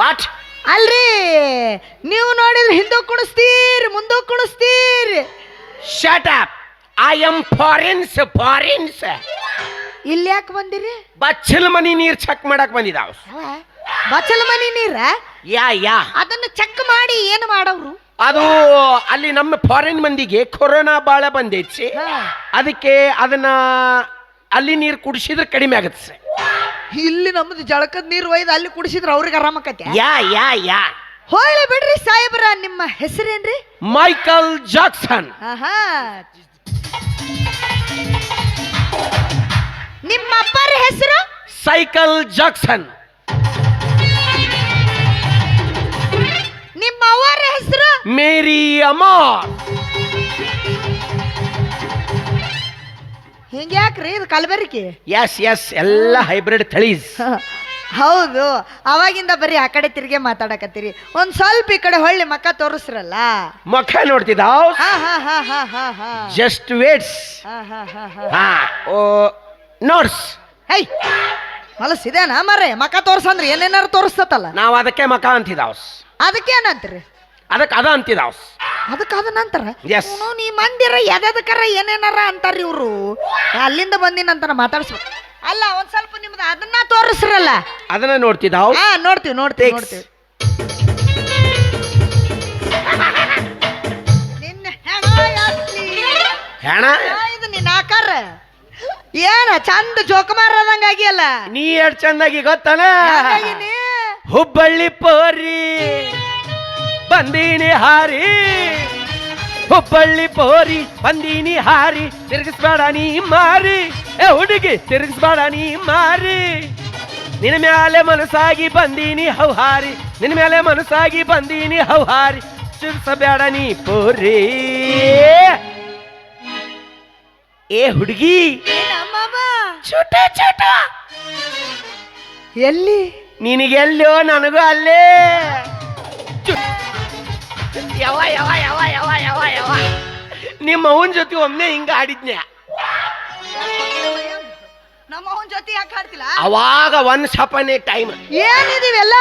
What ಅಲ್ರಿ ನೀವು ನೋಡಿದ್ರೆ ಹಿಂದೂ ಕುಣಿಸ್ತೀರ್ ಮುಂದೂ ಕುಣಿಸ್ತೀರ್. Shut up I am foreigns foreigns ಇಲ್ಲಿ ಯಾಕೆ ಬಂದಿರಿ? ಬಚ್ಚಲ ಮನಿ ನೀರ್ ಚೆಕ್ ಮಾಡಕ್ ಬಂದಿದಾವ್. ಬಚ್ಚಲ ಮನಿ ನೀರ? ಯಾ ಯಾ ಅದನ್ನ ಚೆಕ್ ಮಾಡಿ ಏನು ಮಾಡವ್ರು? ಅದು ಅಲ್ಲಿ ನಮ್ಮ ಫಾರಿನ್ ಮಂದಿಗೆ ಕೊರೋನಾ ಬಾಳ ಬಂದೈತಿ. ಅದಕ್ಕೆ ಅದನ್ನ ಅಲ್ಲಿ ನೀರು ಕುಡಿಸಿದ್ರೆ ಕಡಿಮೆ ಆಗುತ್ತೆ. ಸರ್ ಇಲ್ಲಿ ನಮ್ದು ಜಳಕದ ನೀರು ಒಯ್ದು ಅಲ್ಲಿ ಕುಡಿಸಿದ್ರೆ ಅವ್ರಿಗೆ ಆರಾಮಕತೆ ಯಾ ಯಾ ಯಾ. ಹೋಗ್ಲಿ ಬಿಡ್ರಿ ಸಾಹೇಬ್ರ ನಿಮ್ಮ ಹೆಸರೇನ್ರಿ? Michael Jackson. ಆಹಾ. ನಿಮ್ಮ ಅಪ್ಪರ ಹೆಸರು? Cycle Jackson. ನಿಮ್ಮ ಅವರ ಹೆಸರು? ಮೇರಿ ಅಮಾರ್. ಹಿಂಗ್ಯಾಕ್ರಿ ಇದು ಕಲಬೆರಿಕೆ? ಎಸ್ ಎಸ್ ಎಲ್ಲ ಹೈಬ್ರಿಡ್ ತಳೀಸ್ ಹೌದು ಅವಾಗಿಂದ ಬರೀ ಆ ಕಡೆ ತಿರ್ಗೆ ಮಾತಾಡಕತ್ತೀರಿ. ಒಂದ್ ಸ್ವಲ್ಪ ಈ ಕಡೆ ಹೊಳ್ಳಿ ಮಕ್ಕ ತೋರಿಸ್ರಲ್ಲ? ಮುಖ ನೋಡ್ತಿದ್ದ ಹಾ ಹಾ ಹಾ ಹಾ ಹಾ ಹಾ. ಜಸ್ಟ್ ವೇಟ್ಸ್ ಹಾ ಹಾ ಹಾ ಹಾ. ಹಾ ಓ ನೋಡ್ಸ್. ಹೈ ಹೊಲಸ್ ಇದೇನಾ ಮರೆ ಮಕ ತೋರ್ಸಂದ್ರೆ ಏನೇನಾರು ತೋರಿಸ್ತತಲ್ಲ? ನಾವು ಅದಕ್ಕೆ ಮಕ ಅದಕ್ಕೆ ಅದಕ್ಕೇನಂತೀರಿ? ಅದಕ್ಕೆ ಅದ ಅಂತಿದಾವಸ್ ಅದಕ್ಕೆ ಅದ ನಂತರ? Yes. ಅವ್ನು ನೀ ಮಂದಿರ ಎದಕ್ಕರ ಏನೇನಾರ ಅಂತಾರ ಇವರು? ಅಲ್ಲಿಂದ ಬಂದಿನಂತಾರ ಮಾತಾಡ್ಸ್ಬೇಕು ಅಲ್ಲ ಒಂದ್ ಸ್ವಲ್ಪ ನಿಮ್ದು ಅದನ್ನ ತೋರಿಸ್ರಲ್ಲ? ಅದನ್ನ ನೋಡ್ತಿದ್ದಾವ್ ಹಾ ನೋಡ್ತೀವಿ ನೋಡ್ತೀವಿ Thanks. ನೋಡ್ತೀವಿ. ನಿನ್ನ ಹೆಣ ಯಾತ್ರಿ? ಹೆಣ? ಆ, ಇದು ನಿನ್ನ ಆಕಾರ. ಏನ ಚಂದ ಜೋಕುಮಾರ್ ಆಗಿಯಲ್ಲ ನೀ ಎಷ್ಟು ಚಂದಾಗಿ ಗೊತ್ತಾನ? ಹುಬ್ಬಳ್ಳಿ ಪೋರಿ. ಬಂದೀನಿ ಹಾರಿ. ಹುಬ್ಬಳ್ಳಿ ಪೋರಿ ಬಂದೀನಿ ಹಾರಿ. ತಿರುಗಿಸ್ಬೇಡ ನೀ ಮಾರಿ. ಏ ಹುಡುಗಿ ತಿರುಗಿಸ್ಬೇಡ ನೀ ಮಾರಿ. ನಿನ್ನ ಮ್ಯಾಲೆ ಮನಸ್ಸಾಗಿ ಬಂದೀನಿ ಹೌಹಾರಿ. ನಿನ್ನ ಮೇಲೆ ಮನಸ್ಸಾಗಿ ಬಂದೀನಿ ಹೌಹಾರಿ. ಚುರ್ಸಬೇಡ ನೀ ಪೋರಿ. ಏ ಹುಡುಗಿ. ಏನಮ್ಮವ್ವ? ಚೋಟ ಚೋಟ ಎಲ್ಲಿ? ನಿನಗೆಲ್ಲೋ ನನಗೂ ಅಲ್ಲೇ. ಚು- ಯವ ಯಾವ ಯಾವ ಯಾವ ಯಾವ ಯಾವ ನಿಮ್ಮ ಅವನ ಜೊತೆ ಒಮ್ಮೆ ಹಿಂಗ ಆಡಿದ್ನ್ಯ? ನಮ್ಮ ಅವನ ಜೊತೆ ಯಾಕೆ ಅವಾಗ ಒನ್ ಅಪನ್ ಎ ಟೈಮ್ ಏನಿದೀವೆಲ್ಲ?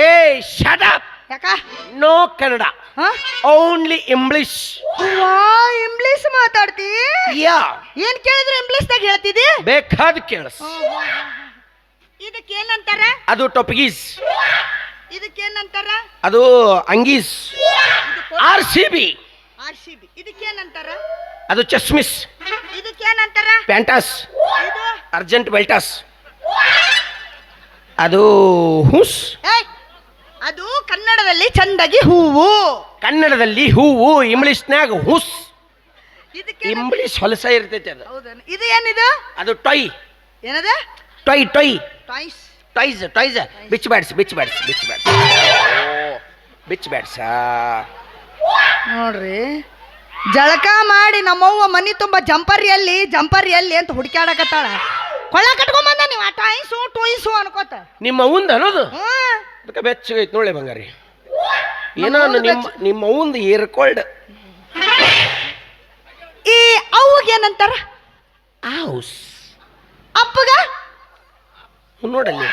ಏ ಶಟ್ ಅಪ್ ಯಾಕ? ನೋ ಕನ್ನಡ. ಹ? ಓನ್ಲಿ ಇಂಗ್ಲಿಷ್ ವಾ ಇಂಗ್ಲಿಷ್ ಮಾತಾಡ್ತಿ? ಯಾ ಏನ್ ಕೇಳಿದ್ರೆ ಇಂಗ್ಲಿಷ್ದಾಗ ಹೇಳ್ತಿದಿ ಬೇಕಾದ ಕೇಳಸ್ ಏನಂತಾರೆ ಅದು ಟೊಪಗೀಸ್ ಇದಕ್ಕೇನಂತಾರ? ಅದು ಅಂಗೀಸ್. R C B. R C B. ಇದಕ್ಕೇನಂತಾರ? ಅದು ಚಸ್ಮಿಸ್. ಇದಕ್ಕೇನಂತಾರ? ಪ್ಯಾಂಟಾಸ್. ಇದು? ಅರ್ಜೆಂಟ್ ಬೆಲ್ಟಾಸ್ ಅದು ಹುಸ್. ಏಯ್, ಅದು ಕನ್ನಡದಲ್ಲಿ ಚಂದಾಗಿ ಹೂವು. ಕನ್ನಡದಲ್ಲಿ ಹೂವು ಇಂಗ್ಲಿಷ್ನ್ಯಾಗ ಹುಸ್. ಇದಕ್ಕೆ ಇಂಗ್ಲಿಷ್ ಹೊಲಸ ಇರ್ತೈತಿ ಅದು. ಹೌದನ? ಇದು ಏನಿದು? ಅದು ಟೊಯ್. ಏನದ? Toy toy. ಟಾಯ್ಸ್. ಟೊಯ್ಸ್ ಟಾಯ್ಸ್ ಬಿಚ್ಚು ಬ್ಯಾಡ್ಸಿ ಬಿಚ್ಚು ಬ್ಯಾಡ್ಸಿ ಬಿಚ್ಚು ಬ್ಯಾಡ್ಸ್ ಬಿಚ್ಚು ಬ್ಯಾಡ್ಸ್ ನೋಡ್ರಿ. ಜಳಕ ಮಾಡಿ ನಮ್ಮವ್ವ ಮನಿ ತುಂಬ ಜಂಪರ್ ಎಲ್ಲಿ ಜಂಪರ್ ಎಲ್ಲಿ ಅಂತ ಹುಡುಕ್ಯಾಡಕತ್ತಾಳ. ಕೊಳ್ಳ ಕಟ್ಕೊಂಬಂದ ನೀವು ಆ ಟಾಯ್ಸು ಟೋಯ್ಸು ಅನ್ಕೋತ. ನಿಮ್ಮ ಅವಂದ ಅನ್ನೋದು? ಹ್ಮ್. ಅದಕ್ಕೆ ಬೆಚ್ಚಗೈತೆ ನೋಡಿ ಬಂಗಾರಿ. ಏನೋ ನಿಮ್ಮ ನಿಮ್ಮ ಅವಂದ ಏರ್ಕೊಳ್ಡ್ ಈ ಅವ್ಗೆ ಏನಂತಾರ? ಹೌಸ್ ಅಪ್ಪಗ? ನೋಡಲ್ಲಿ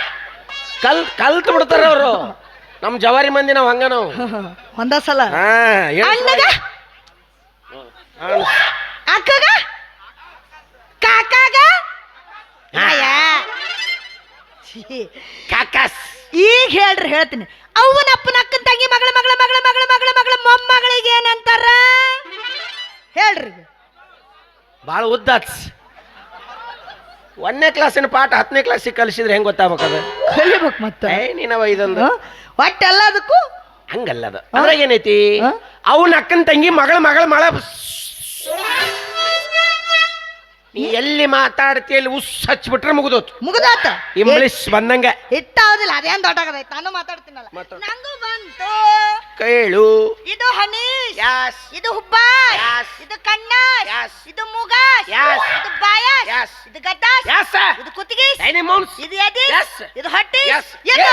ಕಲ್ ಕಲ್ತು ಬಿಡ್ತಾರ ಅವರು. ನಮ್ಮ ಜವಾರಿ ಮಂದಿ ನಾವು ಹಂಗ ನಾವು. ಒಂದ ಸಲ. ಹಾ ಅಣ್ಣಗ? ಅಕ್ಕಗ? ಕಾಕಾಗ? ಆಯಾ. ಕಾಕಾಸ್. ಈಗ ಹೇಳ್ರಿ ಹೇಳ್ತೀನಿ. ಅವನ ಅಪ್ಪನ ಅಕ್ಕನ ತಂಗಿ ಮಗಳ ಮಗಳ ಮಗಳ ಮಗಳ ಮಗಳ ಮಗಳ ಮೊಮ್ಮಗಳಿಗೆ ಏನಂತಾರ? ಹೇಳ್ರಿ. ಭಾಳ ಉದ್ದಾತ್ಸ್. ಒಂದನೇ ಕ್ಲಾಸಿನ ಪಾಠ ಹತ್ತನೇ ಕ್ಲಾಸಿಗೆ ಕಲಿಸಿದ್ರೆ ಹೆಂಗ್ ಗೊತ್ತಾಗ್ಬೇಕದು? ಕಲಿಬೇಕು ಮತ್ತೆ. ಏ ನೀನವ ಇದೊಂದು. ಒಟ್ಟು ಎಲ್ಲದಕ್ಕೂ ಹಂಗಲ್ಲ ಅದು. ಅದ್ರಾಗ ಏನೈತಿ? ಅವನ ಅಕ್ಕನ ತಂಗಿ ಮಗಳ ಮಗಳ ಮಳ ನೀ ಎಲ್ಲಿ ಮಾತಾಡ್ತಿ ಅಲ್ಲಿ ಉಸ್ ಹಚ್ಬಿಟ್ರೆ ಮುಗಿದೋತು. ಮುಗ್ದಾತ? ಇಂಗ್ಲಿಷ್ ಬಂದಂಗ. ಇಟ್ಟಾವುದಿಲ್ಲ ಅದೇನ್ ದೊಡ್ಡ ನಾನು ಮಾತಾಡ್ತೀನಲ್ಲ. ಮಾತಾಡು. ನಂಗೂ ಬಂತು. ಕೇಳು. ಇದು ಹನೀಶ್. ಯಾಸ್. ಇದು ಹುಬ್ಬಾಸ್. Yes. ಇದು ಕಣ್ಣಾಸ್. Yes. ಇದು ಮುಗಾಸ್. Yes. ಇದು ಬಾಯಾಸ್. Yes. ಇದು ಗದ್ದಾಸ್. ಯಾಸ್. ಇದು ಕುತ್ತಿಗೆ ಮೌನ್ಸ್. ಇದು ಎದಿ Yes. ಇದು ಹಟ್ಟಿ Yes. ಇದು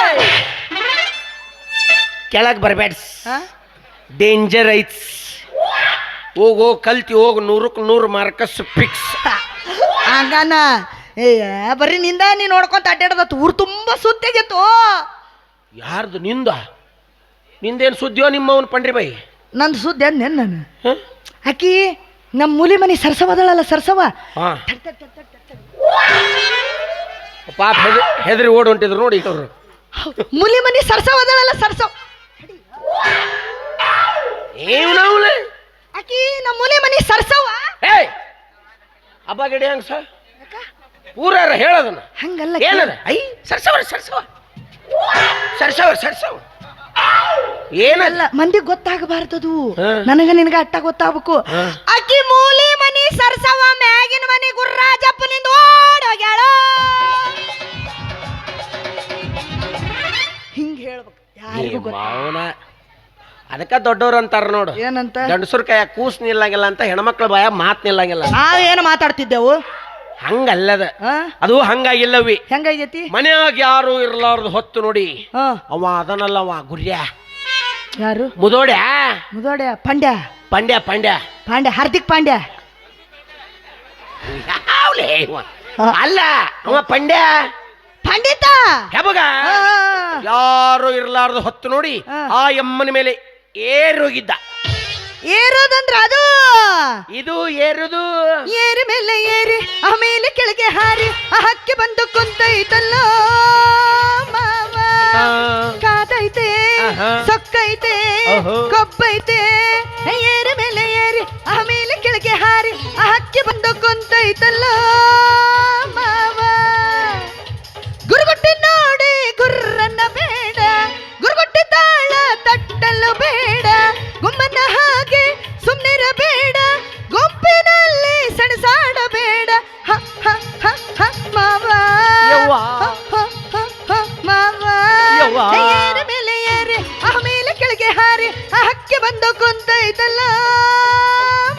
ಕೆಳಗ್ ಬರ್ಬೇಡ್ಸ್. ಡೇಂಜರ್ ಐತ್ಸ್. ಹೋಗೋ ಹೋಗ್ ಕಲ್ತಿ ಹೋಗ್ ನೂರಕ್ಕೆ ನೂರು ಮಾರ್ಕಸ್ ಫಿಕ್ಸ್. ಹಂಗಾನ? ಏಯ ಬರೀ ನಿಂದ ನೀ ನೋಡ್ಕೊಂತ ಅಡ್ಡಾಡದತ್ತು ಊರು ತುಂಬಾ ಸುದ್ದಿಗೆತ್ತು ಯಾರ್ದು? ನಿಂದ? ನಿಂದೇನು ಸುದ್ದಿಯೋ ನಿಮ್ಮವನ್ ಪಂಡ್ರಿ ಬೈ ನಂದು ಸುದ್ದಿ ಅಂದೆ ನಾನು ಅಕ್ಕಿ ನಮ್ಮ ಮೂಲಿ ಮನಿ ಸರ್ಸವದಳಲ್ಲ ಸರ್ಸವ? ಹಾ. ಪಾಪ ಹೆದ ಹೆದರಿ ಓಡ್ ಹೊಂಟಿದ್ರು ನೋಡಿ ಇಟ್ಟವ್ರು. ಮೂಲಿ ಮನಿ ಸರ್ಸವದಳಲ್ಲ ಸರ್ಸವ್. ಏವ್ ನಾವು ಆಕಿ ನಮ್ಮ ಮೂಲಿ ಮನಿ ಸರ್ಸವ? ಏಯ್! ಹಬ್ಬ ಗಿಡಿ ಹಂಗ ಸರ್? ಪೂರಾರ ಹೇಳೋದನ್ನ. ಹಂಗಲ್ಲ ಏನದ? ಐ ಸರ್ಸವ ಸರ್ಸವ ಸರ್ಸವ ಸರ್ಸವ ಏನಲ್ಲ ಮಂದಿ ಗೊತ್ತಾಗಬಾರ್ದದು. ನನಗ ನಿನಗ ಅಟ್ಟ ಗೊತ್ತಾಗಬೇಕು. ಅಕ್ಕಿ ಮೂಲಿ ಮನಿ ಸರ್ಸವ ಮ್ಯಾಗಿನ ಮನಿ ಗುರ್ರಾಜಪ್ಪನಿಂದ ಓಡೋಗ್ಯಾಳ. ಹಿಂಗ ಹೇಳ್ಬೇಕು. ಯಾರಿಗೂ ಗೊತ್ತ ಮಾವನ ಅದಕ್ಕ ದೊಡ್ಡವ್ರು ಅಂತಾರ ನೋಡು. ಏನಂತ? ಗಂಡಸರ ಕೈಯ ಕೂಸ್ ನಿಲ್ಲಂಗಿಲ್ಲ ಅಂತ ಹೆಣ್ಮಕ್ಳು ಬಾಯ ಮಾತ್ ನಿಲ್ಲಂಗಿಲ್ಲ. ನಾವೇನು ಮಾತಾಡ್ತಿದ್ದೆವು? ಹಂಗಲ್ಲದ. ಅದು ಹಂಗಾಗಿಲ್ಲವಿ. ಹೆಂಗಾಗೈತಿ? ಮನೆಯಾಗ ಯಾರು ಇರ್ಲಾರ್ದು ಹೊತ್ತು ನೋಡಿ. ಅವ ಅದನಲ್ಲ ಅವ ಗುರ್ಯ. ಯಾರು? ಮುದೋಡ್ಯ? ಮುದೋಡ್ಯ ಪಾಂಡ್ಯ. ಪಂಡ್ಯ ಪಂಡ್ಯ. ಪಾಂಡ್ಯ ಹಾರ್ದಿಕ್ ಪಾಂಡ್ಯ. ಯಾವ್ಲೇ ಇವ? ಅಲ್ಲ ಅವ ಪಂಡ್ಯ. ಪಂಡಿತ! ಹೆಬಗ. ಯಾರು ಇರ್ಲಾರ್ದು ಹೊತ್ತು ನೋಡಿ ಆ ಎಮ್ಮನ ಮೇಲೆ ಏರೋಗಿದ್ದ. ಏರೋದಂದ್ರ ಅದು? ಇದು ಏರುದು? ಏರಿ ಮೇಲೆ ಏರಿ ಆಮೇಲೆ ಕೆಳಗೆ ಹಾರಿ ಆ ಹಕ್ಕಿ ಬಂದು ಕುಂತೈತಲ್ಲೋ ಮಾವ. ಕಾದೈತೆ ಆಹಾ. ಸೊಕ್ಕೈತೆ ಓಹೋ. ಕೊಬ್ಬೈತೆ. ಏರಿ ಮೇಲೆ ಏರಿ ಆಮೇಲೆ ಕೆಳಗೆ ಹಾರಿ ಆ ಹಕ್ಕಿ ಬಂದು ಕುಂತೈತಲ್ಲ ಬಂದು ಕುಂತೈತಲ್ಲ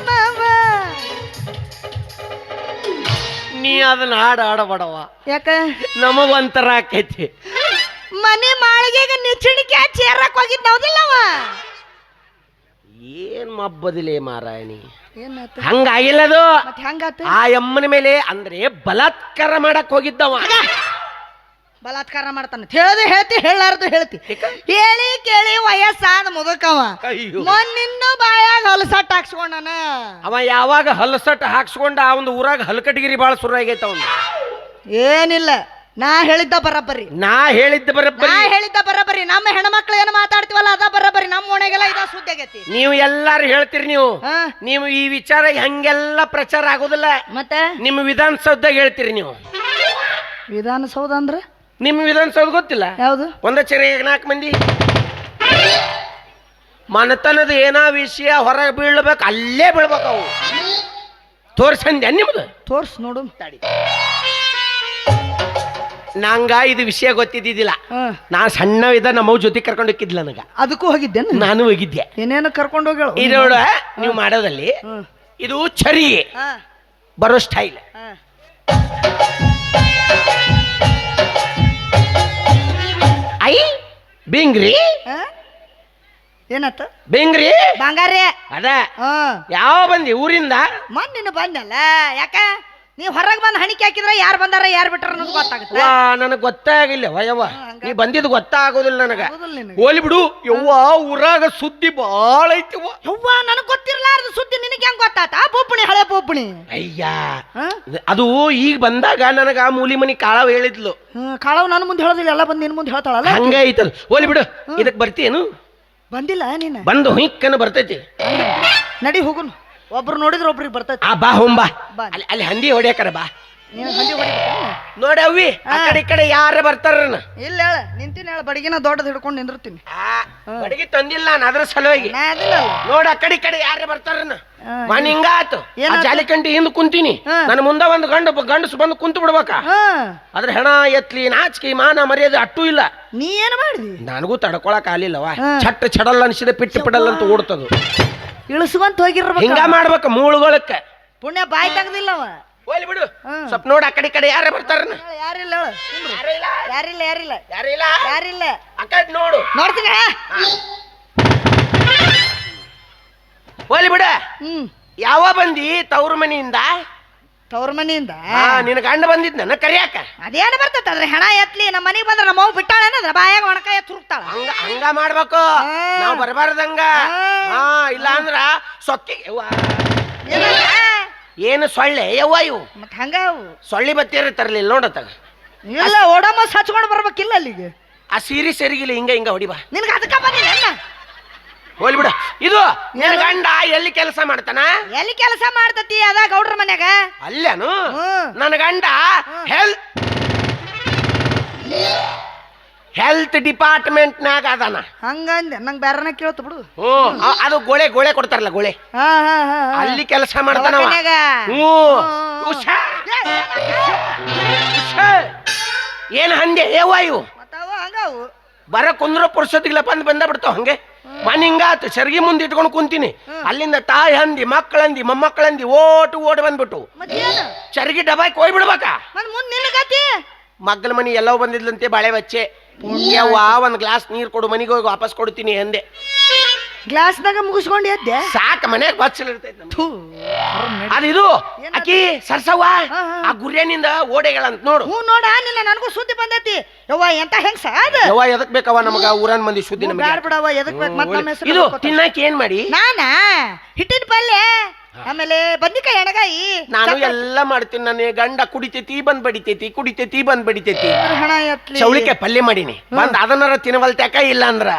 ಮಾವ. ನೀ ಅದನ್ನ ಹಾಡು ಆಡಬೇಡವ ಯಾಕ? ನಮಗೊಂಥರ ಆಕೈತಿ. ಮನೆ ಮಾಳಿಗೆಗೆ ನಿಚ್ಚಣಿಕೆ ಚೇರಕ್ ಹೋಗಿದ್ ಹೌದಿಲ್ಲವ ಏನ್ ಮಬ್ಬದಿಲೆ ಮಾರಾಯಣಿ. ಏನಾತ? ಹಂಗಾಗಿಲ್ಲದು. ಮತ್ತೆ ಹೆಂಗಾತ? ಆ ಅಮ್ಮನ ಮೇಲೆ ಅಂದ್ರೆ ಬಲಾತ್ಕಾರ ಮಾಡಕ್ ಹೋಗಿದ್ದವ. ಬಲಾತ್ಕಾರ ಮಾಡ್ತಾನೆ. ಹೇಳ್ದೆ ಹೇಳ್ತಿ ಹೇಳಾರ್ದು ಹೇಳ್ತಿ. ಹೇಳಿ ಕೇಳಿ ವಯಸ್ಸಾದ ಮುದುಕವ. ಮೊನ್ನಿನ್ನು ಮೊನ್ನಿನ್ನ ಬಾಯಾಗ ಹೊಲಸಟ್ ಹಾಕ್ಸ್ಕೊಂಡನ. ಅವ ಯಾವಾಗ ಹಲಸಟ್ ಹಾಕ್ಸ್ಕೊಂಡ ಆ ಒಂದು ಊರಾಗ ಹಲಕಟಗಿರಿ ಬಾಳ ಶುರು ಆಗೈತ ಅವನು. ಏನಿಲ್ಲ ನಾ ಹೇಳಿದ್ದ ಬರಬ್ಬರಿ. ನಾ ಹೇಳಿದ್ದ ನಾ ಬರಬ್ಬರಿ ಹೇಳಿದ್ದ ಬರಬ್ಬರಿ. ನಮ್ಮ ಹೆಣ್ಮಕ್ಳು ಏನು ಮಾತಾಡ್ತೀವಲ್ಲ ಅದ ಬರಬ್ಬರಿ. ನಮ್ಮ ಓಣೆಗೆಲ್ಲ ಇದ ಸುದ್ದಿ ಆಗೈತಿ. ನೀವು ಎಲ್ಲಾರು ಹೇಳ್ತೀರಿ ನೀವು. ಹಾ? ನೀವು ಈ ವಿಚಾರ ಹಂಗೆಲ್ಲ ಪ್ರಚಾರ ಆಗೋದಿಲ್ಲ. ಮತ್ತೆ? ನಿಮ್ಮ ವಿಧಾನಸೌಧ ಹೇಳ್ತೀರಿ ನೀವು. ವಿಧಾನಸೌಧ ಅಂದ್ರ? ನಿಮ್ಮ ವಿಧಾನಸೌಧ ಗೊತ್ತಿಲ್ಲ? ಯಾವುದು? ಒಂದ ಚೆರೆ ನಾಲ್ಕು ಮಂದಿ. ಮನತನದ ಏನೋ ವಿಷಯ ಹೊರಗೆ ಬೀಳ್ಬೇಕು ಅಲ್ಲೇ ಬೀಳ್ಬೇಕು ಅವು. ತೋರ್ಸಂದ್ಯ ನಿಮ್ದು? ತೋರ್ಸ್ ನೋಡು. ನಂಗ ಇದು ವಿಷಯ ಗೊತ್ತಿದ್ದಿದ್ದಿಲ್ಲ. ಹಾ. ನಾ ಸಣ್ಣವಿದ್ದ ನಮ್ಮವ್ ಜೊತೆ ಕರ್ಕೊಂಡು ಹೋಗಿದ್ಲ ನನಗ. ಅದಕ್ಕೂ ಹೋಗಿದ್ದೆ ನಾನು? ಹೋಗಿದ್ದೆ. ಏನೇನು ಕರ್ಕೊಂಡು ಹೋಗ್ಯಾಳ? ಇದು ನೋಡ ನೀವು ಮಾಡೋದಲ್ಲಿ ಹ್ಮ್. ಇದು ಚರಿ. ಹಾ. ಬರೋ ಸ್ಟೈಲ್ ಹಾ. ಬಿಂಗ್ರಿ ಹಾ? ಏನಾತ ಬಿಂಗ್ರಿ ಬಂಗಾರಿ. ಅದ. ಹಾ. ಯಾವ ಬಂದಿ? ಊರಿಂದ? ಮೊನ್ನೆ ಬಂದಲ್ಲ. ಯಾಕ? ನೀವ್ ಹೊರಗೆ ಬಂದು ಹಣಿಕೆ ಹಾಕಿದ್ರೆ ಯಾರು ಬಂದಾರ ಯಾರು ಬಿಟ್ಟಾರ ಅನ್ನೋದು ಗೊತ್ತಾಗುತ್ತೆ ನನಗೆ ಗೊತ್ತಾಗಿಲ್ಲ ವಯವ್ವ ಹಂಗ. ನೀ ಬಂದಿದ್ದು ಗೊತ್ತಾಗೋದಿಲ್ಲ ನನಗೆ. ಹೌದಲ್ಲ ನಿನಗೆ? ಹೋಲಿ ಬಿಡು ಯವ್ವ ಊರಾಗ ಸುದ್ದಿ ಬಾಳ ಐತಿವ ಯವ್ವ. ನನಗ್ ಗೊತ್ತಿರ್ಲಾರ್ದ ಸುದ್ದಿ ನಿನಗೆ ಹೆಂಗ್ ಗೊತ್ತಾತ? ಬೋಪಣಿ ಹಳೆ ಬೋಪಣಿ ಅಯ್ಯ ಹಾ? ಅದು ಈಗ ಬಂದಾಗ ನನಗ ಆ ಮೂಲಿ ಮನಿ ಕಾಳವ್ ಹೇಳಿದ್ಲು. ಹ್ಮ್, ಕಾಳವ್ ನನ್ನ ಮುಂದೆ ಹೇಳೋದಿಲ್ಲ ಎಲ್ಲ ಬಂದು ನಿನ್ ಮುಂದೆ ಹೇಳ್ತಾಳಲ್ಲ? ಹಂಗ ಐತಲ್ ಹೋಲಿ ಬಿಡು ಇದಕ್ ಬರ್ತೀಯೇನು? ಬಂದಿಲ್ಲ ನೀನು? ಬಂದು ಹುಯ್ಕನ ಬರ್ತೈತಿ. ನಡಿ ಹೋಗುನ್. ಒಬ್ರು ನೋಡಿದ್ರೆ ಒಬ್ರಿಗೆ ಬರ್ತೈತಿ. ಆ ಬಾ ಹೋಂಬಾ. ಬಾ. ಅಲ್ಲಿ ಅಲ್ಲಿ ಹಂದಿ ಹೊಡ್ಯಾಕರ ಬಾ. ನೀನು ಹಂದಿ ಹೊಡಿಬೇಕು ನೋಡಿ ಅವ್ವಿ ಆ ಕಡೆ ಈ ಕಡೆ ಯಾರ ಬರ್ತಾರ ಇಲ್ಲ ಹೇಳ ನಿಂತೀನಿ ಹೇಳ ಬಡಗಿನ ದೊಡ್ಡದು ಹಿಡ್ಕೊಂಡು ನಿಂದಿರ್ತೀನಿ. ಬಡಗಿ ತಂದಿಲ್ಲ ನಾನು ಅದ್ರ ಸಲುವಾಗಿ. ನಾ ನೋಡ ಆ ಕಡೆ ಈ ಕಡೆ ಯಾರ ಬರ್ತಾರನ ಹಾ, ಮನ್ ಹಿಂಗಾತು ಆ ಏನಾತು? ಜಾಲಿಕಂಡಿ ಹಿಂದ್ ಕುಂತೀನಿ. ಹಾ. ನನ್ನ ಮುಂದ ಒಂದು ಗಂಡ ಗಂಡಸು ಬಂದು ಕುಂತು ಬಿಡ್ಬೇಕ. ಹಾ. ಅದ್ರ ಹೆಣ ಎತ್ಲಿ ನಾಚಿಕೆ ಮಾನ ಮರ್ಯಾದೆ ಅಟ್ಟು ಇಲ್ಲ. ನೀ ಏನು ಮಾಡಿದಿ? ನನಗೂ ತಡ್ಕೊಳಕ್ ಆಗ್ಲಿಲ್ಲವ ಹಾ. ಚಟ್ ಚಡಲ್ ಅನ್ಸಿದೆ ಪಿಟ್ಟು ಪಿಡಲ್ ಅಂತ ಓಡ್ತದ. ಇಳಿಸ್ಕೊಂತ ಹೋಗಿರ್ಬೇಕು ಹಿಂಗ ಮಾಡ್ಬೇಕು ಮೂಳುಗಳಕ್ಕ. ಪುಣ್ಯ ಬಾಯಿ ತೆಗ್ದಿಲ್ಲ ಅವ. ಹೋಗ್ಲಿ ಬಿಡು. ಹಾ. ಸ್ವಲ್ಪ ನೋಡ ಆ ಕಡೆ ಈ ಕಡೆ ಯಾರ ಬರ್ತಾರನ ಯಾರಿಲ್ಲ ಯಾರಿಲ್ಲ ಹೇಳು. ಯಾರಿಲ್ಲ ಯಾರಿಲ್ಲ. ಯಾರು ಇಲ್ಲ ಯಾರಿಲ್ಲ. ಆ ಕಡೆ ನೋಡು. ನೋಡ್ತೀನಿ ಹಾ? ಬಿಡು ಬಿಡ. ಹ್ಮ್. ಯಾವ ಬಂದಿ ತವ್ರ ಮನೆಯಿಂದ? ತವ್ರ ಮನೆಯಿಂದ? ನಿನ್ನ ಗಂಡ ಬಂದಿದ್ ನನ್ನ ಕರಿಯಾಕ? ಅದೇನು ಬರ್ತೈತೆ ಅದ್ರ ಹೆಣ ಎತ್ಲಿ ನಮ್ಮ ಮನೆಗೆ ಬಂದ್ರೆ ನಮ್ಮ ಅವ್ವ ಬಿಟ್ಟಾಳ ಅಂದ್ರೆ ಬಾಯಾಗ ಒಣಕಾಯ ತುರುಕ್ತಾಳ. ಹಂಗ ಹಂಗ ಮಾಡ್ಬೇಕು. ನಾವ್ ಬರಬಾರ್ದಂಗ. ಹಾ. ಇಲ್ಲ ಅಂದ್ರ ಸೊಕ್ಕಿ ಯವ್ವ. ಏನು ಸೊಳ್ಳೆ? ಯವ್ವ ಇವು. ಮತ್ ಹಂಗ ಅವು. ಸೊಳ್ಳಿ ಬತ್ತೀರ ತರ್ಲಿಲ್ಲ ನೋಡತ್ತಾಗ ಇಲ್ಲ ಓಡಮ್ಮ ಹಚ್ಕೊಂಡು ಬರ್ಬೇಕಿಲ್ಲ ಅಲ್ಲಿಗೆ? ಆ ಸೀರೆ ಸರಿಗಿಲ್ಲ ಹಿಂಗ ಹಿಂಗ ಹೊಡಿಬಾ ನಿನ್ಗೆ ಅದಕ್ಕ ಬಂದಿಲ್ಲ ಅಣ್ಣ ಹೋಲಿ ಬಿಡು. ಇದು ನಿನ್ನ ಗಂಡ ಎಲ್ಲಿ ಕೆಲಸ ಮಾಡ್ತಾನ? ಎಲ್ಲಿ ಕೆಲಸ ಮಾಡ್ತತಿ ಅದ ಗೌಡ್ರ ಮನ್ಯಾಗ? ಅಲ್ಲೇನು? ಹ್ಮ್. ನನ್ನ ಗಂಡ ಹೆಲ್ತ್ ಡಿಪಾರ್ಟ್ಮೆಂಟ್ ನಾಗ ಅದಾನ. ಹಂಗಂದೆ ನಂಗೆ ಬೇರೆನ ಕೇಳ್ತು ಬಿಡು. ಹ್ಮ್ ಅ- ಅದು ಗೋಳೆ ಗೋಳೆ ಕೊಡ್ತಾರಲ್ಲ ಗೋಳೆ. ಹಾ ಹಾ ಹಾ ಹಾ. ಅಲ್ಲಿ ಕೆಲಸ ದವಾಖಾನ್ಯಾಗ? ಹ್ಮ್. ಉಷಾ. ಏನ್ ಏವ ಇವು ಮತ್ತ ಅವ ಹಂಗ ಅವು ಬರ ಕುಂದ್ರ ಪುರುಷದಿಲ್ಲ ಬಂದ್ ಬಂದ ಬಿಡ್ತಾವ ಹಂಗೆ? ಮನೆ ಹಿಂಗಾತು ಸರ್ಗಿ ಮುಂದೆ ಇಟ್ಕೊಂಡು ಕುಂತೀನಿ. ಅಲ್ಲಿಂದ ತಾಯಿ ಹಂದಿ ಮಕ್ಕಳಂದಿ ಮೊಮ್ಮಕ್ಕಳಂದಿ ಓಟು ಓಡಿ ಬಂದ್ಬಿಟ್ಟು. ಸರ್ಗಿ ಡಬಾಯ್ ಡಬಾಕ್ ಹೋಯ್ ಬಿಡ್ಬೇಕಾ ಮತ್ ಮುಂದ್ ಮಗ್ಗಲ ಮನಿ ಎಲ್ಲವೂ ಬಂದಿದ್ಲಂತೆ ಬಾಳೆ ಬಚ್ಚೆ. ಯವ್ವ ಒಂದು ಗ್ಲಾಸ್ ನೀರು ಕೊಡು ಮನೆಗೆ ಹೋಗಿ ವಾಪಸ್ ಕೊಡ್ತೀನಿ ಅಂದೆ. ಗ್ಲಾಸ್ನಾಗ ಮುಗಿಸ್ಕೊಂಡು ಎದ್ದೆ? ಸಾಕ ಮನೆಗೆ ಬಚ್ಚಲ್ ಇರ್ತೈತೆ ಅದು ಇದು. ಅದಿದು ಅಕ್ಕಿ ಸರ್ಸವ್ವ ಹಾ, ಹಾ. ಆ ಗುರಿಯನಿಂದ ಓಡೆಗಳಂತ ನೋಡು. ಹ್ಞೂ ನೋಡ ನಿನ್ನ ನನಗೂ ಸುದ್ದಿ ಬಂದೈತಿ. ಯವ್ವ ಎಂತ ಹೆಂಗ್ಸ ಅದು ಯವ್ವ ಎದಕ್ ಬೇಕವ ನಮಗ? ಊರನ್ ಮಂದಿ ಸುದ್ದಿ ನಮಗೆ? ಬ್ಯಾಡ ಬಿಡವ್ವ ಎದಕ್ ಬೇಕು? ಮತ್ತೆ ನಮ್ಮ ಹೆಸರು ಇದು ತಿನ್ನಕ್ಕೆ ತಿನ್ನಕ್ ಏನ್ ಮಾಡಿ? ನಾನಾ? ಹಿಟ್ಟಿನ ಪಲ್ಯ? ಆಮೇಲೆ ಬದ್ನಿಕಾಯಿ ಎಣಗಾಯಿ ನಾನು ಎಲ್ಲ ಮಾಡ್ತೀನಿ. ನನ್ನ ಗಂಡ ಕುಡಿತೈತಿ ಬಂದ್ ಬಡಿತೈತಿ ಕುಡಿತೈತಿ ಬಂದ್ ಬಡಿತೈತಿ ಹಣ ಎತ್ಲಿ. ಚೌಳಿಕಾಯಿ ಪಲ್ಯ ಮಾಡೀನಿ. ಬಂದ್ ಅದನ್ನಾರ ತಿನ್ನವಲ್ತ್ಯಾಕ ಇಲ್ಲ ಅಂದ್ರ.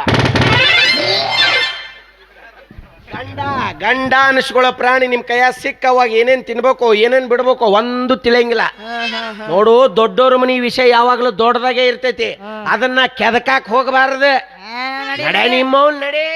ಗಂಡ ಗಂಡ ಅನಿಸ್ಕೊಳ್ಳೋ ಪ್ರಾಣಿ ನಿಮ್ ಕೈಯ ಸಿಕ್ಕವಾಗ ಏನೇನ್ ತಿನ್ಬೇಕು ಏನೇನ್ ಬಿಡ್ಬೇಕು ಒಂದು ತಿಳಿಯಂಗಿಲ್ಲ. ನೋಡು ದೊಡ್ಡೋರ ಮನಿ ವಿಷಯ ಯಾವಾಗ್ಲೂ ದೊಡ್ಡದಾಗೆ ಇರ್ತೈತಿ. ಅದನ್ನ ಕೆದಕಾಕ್ ಹೋಗಬಾರದು. ನಡಿ. ನಡೆ ನಿಮ್ಮ ನಡೆ.